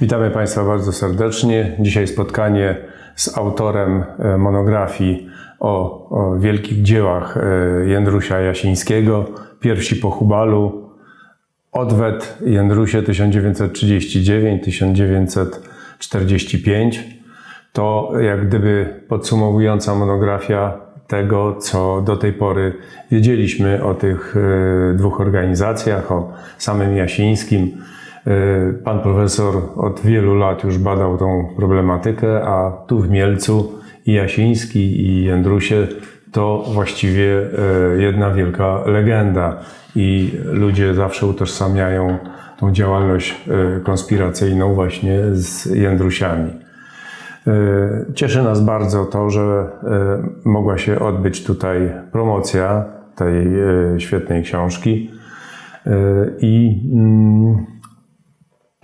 Witamy Państwa bardzo serdecznie. Dzisiaj spotkanie z autorem e, monografii o, o wielkich dziełach e, Jędrusia Jasińskiego, Pierwsi po Hubalu, Odwet Jędrusie 1939-1945. To jak gdyby podsumowująca monografia tego, co do tej pory wiedzieliśmy o tych e, dwóch organizacjach, o samym Jasińskim. E, Pan profesor od wielu lat już badał tą problematykę, a tu w Mielcu i Jasiński i Jędrusie to właściwie e, jedna wielka legenda i ludzie zawsze utożsamiają tą działalność e, konspiracyjną właśnie z Jędrusiami. Cieszy nas bardzo to, że mogła się odbyć tutaj promocja tej świetnej książki i mm,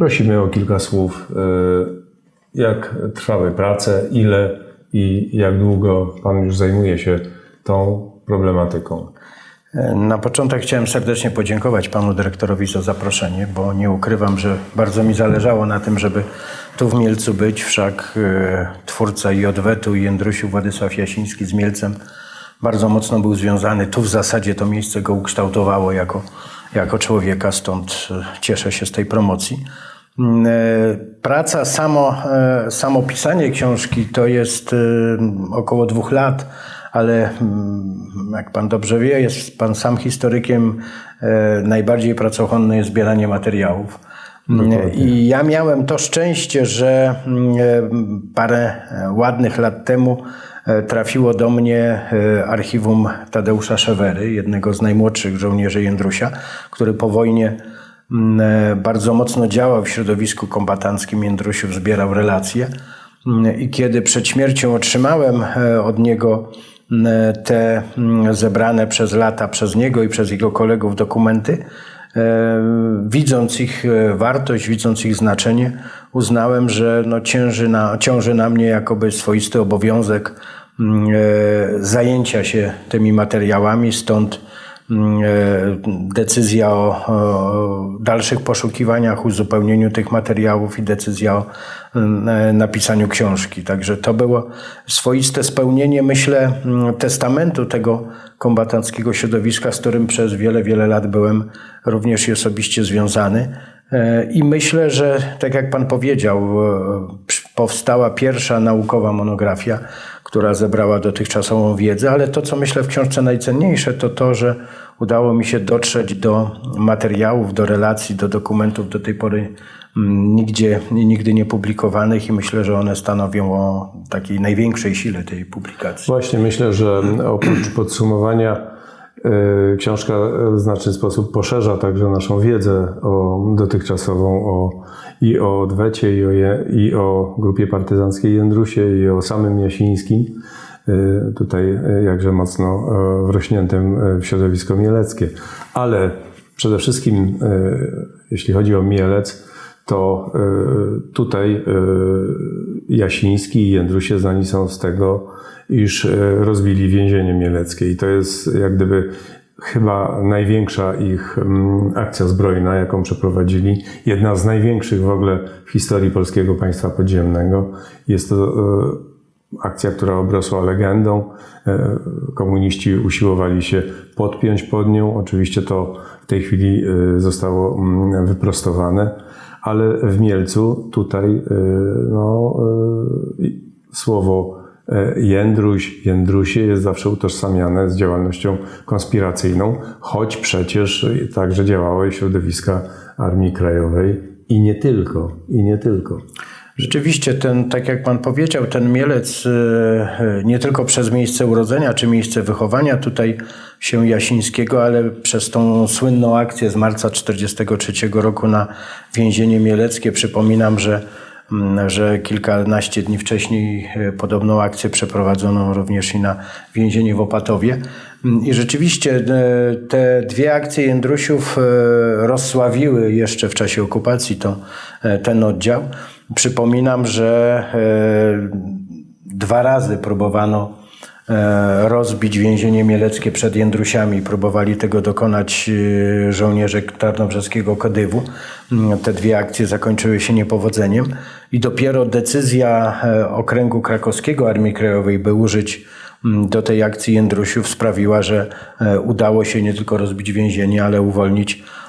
prosimy o kilka słów, e, jak trwały prace, ile i jak długo Pan już zajmuje się tą problematyką. Na początek chciałem serdecznie podziękować panu dyrektorowi za zaproszenie, bo nie ukrywam, że bardzo mi zależało na tym, żeby tu w Mielcu być. Wszak e, twórca i odwetu i Jędrusiu Władysław Jasiński z Mielcem bardzo mocno był związany. Tu w zasadzie to miejsce go ukształtowało jako, jako człowieka, stąd e, cieszę się z tej promocji. Mm, e, Praca, samo, e, samo pisanie książki to jest około dwóch lat, ale mm, jak pan dobrze wie, jest pan sam historykiem, najbardziej pracochłonne jest zbieranie materiałów. Mm, I ja miałem to szczęście, że parę ładnych lat temu trafiło do mnie e, archiwum Tadeusza Szewery, jednego z najmłodszych żołnierzy Jędrusia, który po wojnie mm, e, bardzo mocno działał w środowisku kombatanckim Jędrusiów, zbierał relacje. Mm, I kiedy przed śmiercią otrzymałem e, od niego mm, te zebrane przez lata przez niego i przez jego kolegów dokumenty, e, widząc ich e, wartość, widząc ich znaczenie, uznałem, że no cięży na, ciąży na mnie jakoby swoisty obowiązek mm, e, zajęcia się tymi materiałami, stąd e, decyzja o, dalszych poszukiwaniach, uzupełnieniu tych materiałów i decyzja o mm, napisaniu książki. Także to było swoiste spełnienie, myślę, mm, testamentu tego kombatanckiego środowiska, z którym przez wiele, wiele lat byłem również i osobiście związany. E, I myślę, że tak jak Pan powiedział, e, powstała pierwsza naukowa monografia, która zebrała dotychczasową wiedzę, ale to, co myślę w książce najcenniejsze, to to, że udało mi się dotrzeć do materiałów, do relacji, do dokumentów do tej pory mm, nigdzie, nigdy nie publikowanych i myślę, że one stanowią o takiej największej sile tej publikacji. Właśnie myślę, że oprócz podsumowania książka w znaczny sposób poszerza także naszą wiedzę o dotychczasową o, i o Odwecie, i o, je, i o grupie partyzanckiej Jędrusie, i o samym Jasińskim. E, Tutaj e, jakże mocno e, wrośniętym e, w środowisko mieleckie. Ale przede wszystkim, e, jeśli chodzi o Mielec, to e, tutaj e, Jasiński i Jędrusie znani są z tego, iż e, rozbili więzienie mieleckie. I to jest jak gdyby chyba największa ich mm, akcja zbrojna, jaką przeprowadzili. Jedna z największych w ogóle w historii polskiego państwa podziemnego. Jest to akcja, która obrosła legendą. Komuniści usiłowali się podpiąć pod nią. Oczywiście to w tej chwili zostało mm, wyprostowane, ale w Mielcu tutaj e, no, i- słowo e, Jędruś, Jędrusie jest zawsze utożsamiane z działalnością konspiracyjną, choć przecież także działały środowiska Armii Krajowej i nie tylko, i nie tylko. Rzeczywiście, ten, tak jak Pan powiedział, ten Mielec nie tylko przez miejsce urodzenia czy miejsce wychowania tutaj się Jasińskiego, ale przez tą słynną akcję z marca 1943 roku na więzienie mieleckie. Przypominam, że, mm, że kilkanaście dni wcześniej e, podobną akcję przeprowadzono również i na więzienie w Opatowie. Mm, I rzeczywiście e, te dwie akcje Jędrusiów e, rozsławiły jeszcze w czasie okupacji to, ten oddział. Przypominam, że dwa razy próbowano rozbić więzienie mieleckie przed Jędrusiami. Próbowali tego dokonać e, żołnierze Tarnobrzeskiego Kodywu. Mm, Te dwie akcje zakończyły się niepowodzeniem i dopiero decyzja e, Okręgu Krakowskiego Armii Krajowej, by użyć mm, do tej akcji Jędrusiów sprawiła, że e, udało się nie tylko rozbić więzienie, ale uwolnić e,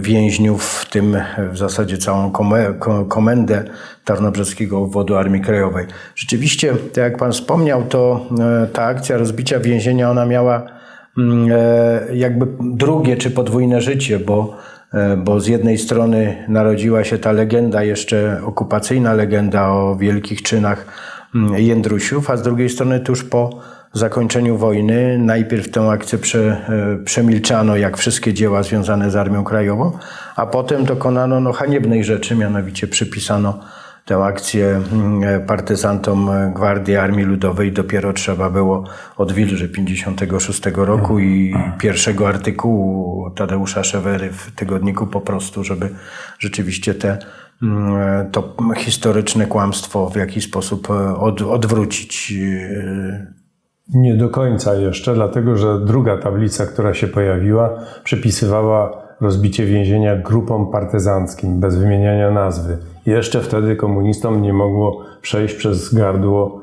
więźniów, w tym w zasadzie całą kome- ko- komendę Tarnobrzeskiego Obwodu Armii Krajowej. Rzeczywiście, tak jak Pan wspomniał, to e, ta akcja rozbicia więzienia, ona miała mm, e, jakby drugie czy podwójne życie, bo, e, bo z jednej strony narodziła się ta legenda, jeszcze okupacyjna legenda o wielkich czynach mm, Jędrusiów, a z drugiej strony tuż po zakończeniu wojny najpierw tę akcję prze, e, przemilczano, jak wszystkie dzieła związane z Armią Krajową, a potem dokonano no, haniebnej rzeczy, mianowicie przypisano tę akcję mm, e, partyzantom e, Gwardii Armii Ludowej. Dopiero trzeba było od Wilży 56 roku i pierwszego artykułu Tadeusza Szewery w tygodniku po prostu, żeby rzeczywiście te, mm, to historyczne kłamstwo w jakiś sposób od, odwrócić. Nie do końca jeszcze, dlatego że druga tablica, która się pojawiła, przypisywała rozbicie więzienia grupom partyzanckim, bez wymieniania nazwy. Jeszcze wtedy komunistom nie mogło przejść przez gardło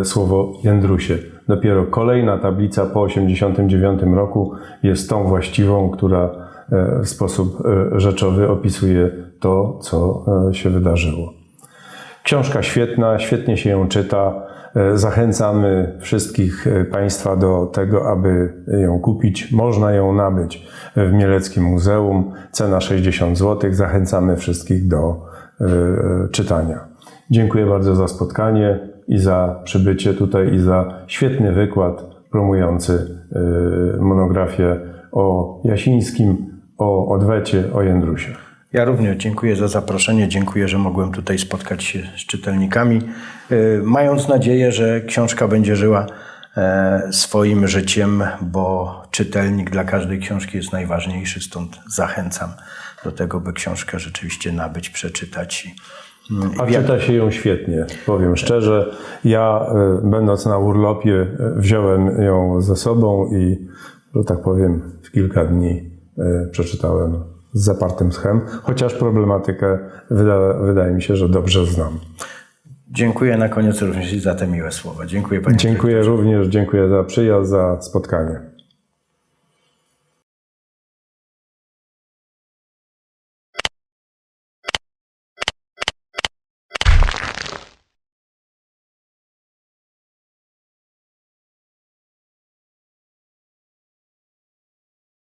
e, słowo Jędrusie. Dopiero kolejna tablica po 1989 roku jest tą właściwą, która e, w sposób e, rzeczowy opisuje to, co e, się wydarzyło. Książka świetna, świetnie się ją czyta. E, Zachęcamy wszystkich e, Państwa do tego, aby ją kupić. Można ją nabyć w Mieleckim Muzeum. Cena 60 zł. Zachęcamy wszystkich do e, czytania. Dziękuję bardzo za spotkanie i za przybycie tutaj i za świetny wykład promujący monografię o Jasińskim, o odwecie, o Jędrusiach. Ja również dziękuję za zaproszenie. Dziękuję, że mogłem tutaj spotkać się z czytelnikami, y, mając nadzieję, że książka będzie żyła e, swoim życiem, bo czytelnik dla każdej książki jest najważniejszy, stąd zachęcam do tego, by książkę rzeczywiście nabyć, przeczytać. mm, A czyta się ją świetnie, powiem szczerze. Ja, y, będąc na urlopie, wziąłem ją ze sobą i, że tak powiem, w kilka dni przeczytałem z zapartym schem, chociaż problematykę wyda, wydaje mi się, że dobrze znam. Dziękuję na koniec również za te miłe słowa. Dziękuję Panie Dziękuję również, dziękuję za przyjazd, za spotkanie.